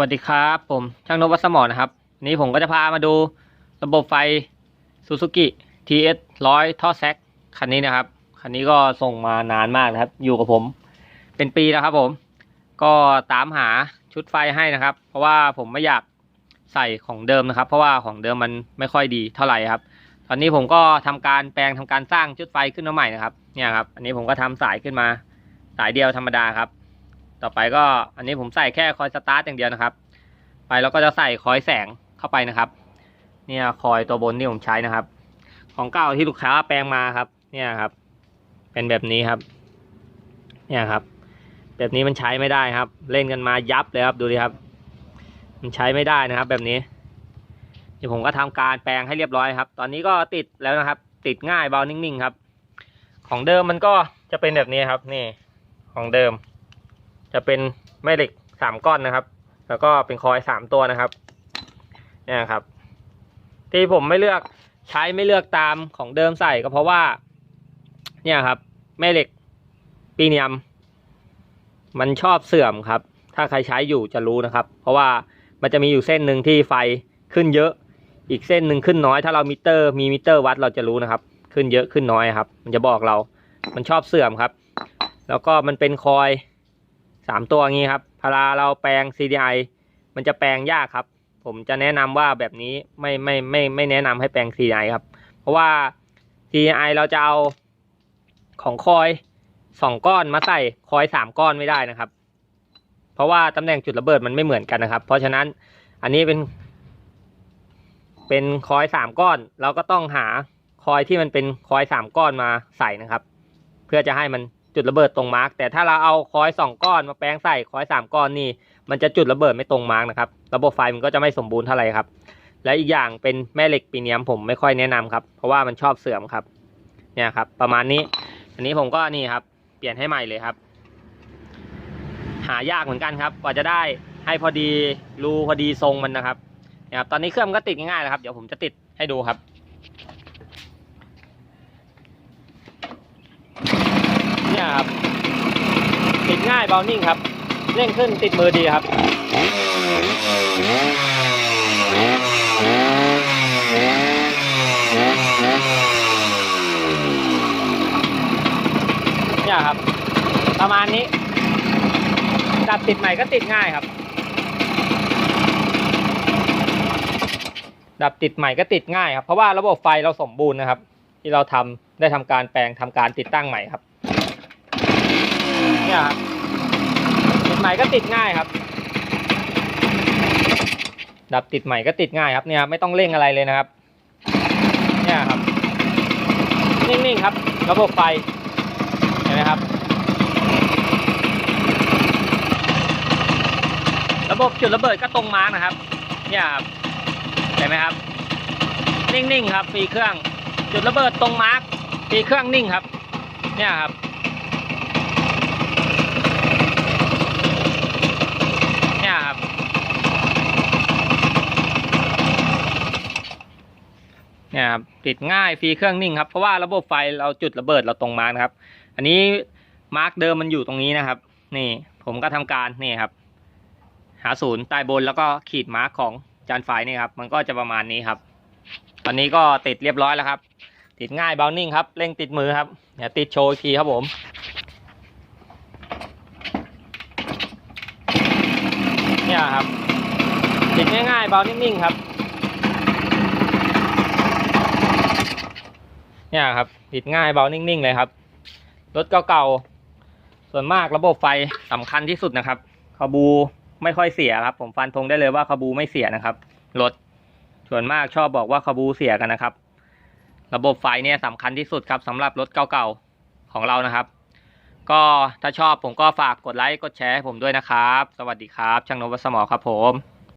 วัสดีครับผมช่างนพวัสมอนะครับ นี้ผมก็จะพามาดูระบบไฟ Suzuki TS 100ท่อแซกคันนี้นะครับ คันนี้ก็ส่งมานานมากนะครับ อยู่กับผม เป็นปีแล้วครับผม ก็ตามหาชุดไฟให้นะครับ เพราะว่าผมไม่อยากใส่ของเดิมนะครับ เพราะว่าของเดิมมันไม่ค่อยดีเท่าไหร่ครับ ตอนนี้ผมก็ทำการแปลงทำการสร้างชุดไฟขึ้นมาใหม่นะครับ เนี่ยครับ อันนี้ผมก็ทำสายขึ้นมา สายเดียวธรรมดาครับ ต่อไปก็อันนี้ผมใส่แค่คอยสตาร์ทอย่างเดียวนะครับ ไปแล้วก็จะใส่คอยแสงเข้าไปนะครับ เนี่ยคอยตัวบนที่ผมใช้นะครับ ของเก่าที่ลูกค้าแปลงมาครับ เนี่ยครับ เป็นแบบนี้ครับ เนี่ยครับ แบบนี้มันใช้ไม่ได้ครับ เล่นกันมายับเลยครับดูดิครับ มันใช้ไม่ได้นะครับ แบบนี้เดี๋ยวผมก็ทำการแปลงให้เรียบร้อยครับ ตอนนี้ก็ติดแล้วนะครับ ติดง่ายเบานิ่งๆครับ ของเดิมมันก็จะเป็นแบบนี้ครับ นี่ ของเดิม จะเป็นแม่เหล็กสามก้อนนะครับ แล้วก็เป็นคอยสามตัวนะครับเนี่ยครับ ที่ผมไม่เลือกใช้ไม่เลือกตามของเดิมใส่ก็เพราะว่า เนี่ยครับ แม่เหล็กปีเนียม มันชอบเสื่อมครับ ถ้าใครใช้อยู่จะรู้นะครับ เพราะว่ามันจะมีอยู่เส้นหนึ่งที่ไฟขึ้นเยอะ อีกเส้นหนึ่งขึ้นน้อย ถ้าเรามิเตอร์มีมิเตอร์วัดเราจะรู้นะครับ ขึ้นเยอะขึ้นน้อยครับ มันจะบอกเรา มันชอบเสื่อมครับ แล้วก็มันเป็นคอย สามตัวงี้ครับพาราเราแปลง CDI มันจะแปลงยากครับ ผมจะแนะนำว่าแบบนี้ไม่ไม่ไม่ไม่แนะนำให้แปลง CDI ครับ เพราะว่า CDI เราจะเอาของคอยสองก้อนมาใส่คอยสามก้อนไม่ได้นะครับ เพราะว่าตำแหน่งจุดระเบิดมันไม่เหมือนกันนะครับ เพราะฉะนั้นอันนี้เป็น เป็นคอยสามก้อน เราก็ต้องหาคอยที่มันเป็นคอยสามก้อนมาใส่นะครับ เพื่อจะให้มัน จุดระเบิดตรงมาร์กแต่ถ้าเราเอาคอยสองก้อนมาแปลงใส่คอยสามก้อนนี่ มันจะจุดระเบิดไม่ตรงมาร์กนะครับ ระบบไฟมันก็จะไม่สมบูรณ์เท่าไหร่ครับ และอีกอย่างเป็นแม่เหล็กปีเนียมผมไม่ค่อยแนะนำครับ เพราะว่ามันชอบเสื่อมครับ เนี่ยครับ ประมาณนี้ อันนี้ผมก็นี่ครับ เปลี่ยนให้ใหม่เลยครับ หายากเหมือนกันครับ กว่าจะได้ให้พอดีรูพอดีทรงมันนะครับเนี่ยครับ ตอนนี้เครื่องก็ติดง่ายๆนะครับ เดี๋ยวผมจะติดให้ดูครับ เนี่ยครับ ติ ดง่ายเบานิ่งครับ เร่งขึ้นติดมือดีครับ เนี่ยครับ ประมาณนี้ ดับติดใหม่ก็ติดง่ายครับ ดับติดใหม่ก็ติดง่ายครับ เพราะว่าระบบไฟเราสมบูรณ์นะครับ ที่เราทำได้ทำการแปลงทำการติดตั้งใหม่ครับ เนี่ยครับติดใหม่ก็ติดง่ายครับ ดับติดใหม่ก็ติดง่ายครับเนี่ยครับไม่ต้องเร่งอะไรเลยนะครับ เนี่ยครับ นิ่งๆครับ ระบบไฟ เห็นไหมครับ ระบบจุดระเบิดก็ตรงมาร์กนะครับ เนี่ยครับ เห็นไหมครับ นิ่งๆครับมีเครื่อง จุดระเบิดตรงมาร์กมีเครื่องนิ่งครับ เนี่ยครับ เนี่ยครับ เนี่ยครับติดง่ายฟรีเครื่องนิ่งครับเพราะว่าระบบไฟเราจุดระเบิดเราตรงมานะครับ อันนี้มาร์กเดิมมันอยู่ตรงนี้นะครับ นี่ผมก็ทำการนี่ครับ หาศูนย์ใต้บนแล้วก็ขีดมาร์กของจานไฟนี่ครับ มันก็จะประมาณนี้ครับ ตอนนี้ก็ติดเรียบร้อยแล้วครับ ติดง่ายเบานิ่งครับเร่งติดมือครับเดี๋ยวติดโชว์อีกทีครับผมเนี่ยครับติดง่ายๆเบานิ่งๆครับ เนี่ยครับติดง่ายเบานิ่งๆเลยครับ รถเก่าๆส่วนมากระบบไฟสำคัญที่สุดนะครับคาบูไม่ค่อยเสียครับ ผมฟันธงได้เลยว่าคาบูไม่เสียนะครับรถส่วนมากชอบบอกว่าคาบูเสียกันนะครับ ระบบไฟเนี่ยสำคัญที่สุดครับสำหรับรถเก่าๆของเรานะครับ ก็ถ้าชอบผมก็ฝากกดไลค์กดแชร์ให้ผมด้วยนะครับ สวัสดีครับ ช่างนวัสมอครับผม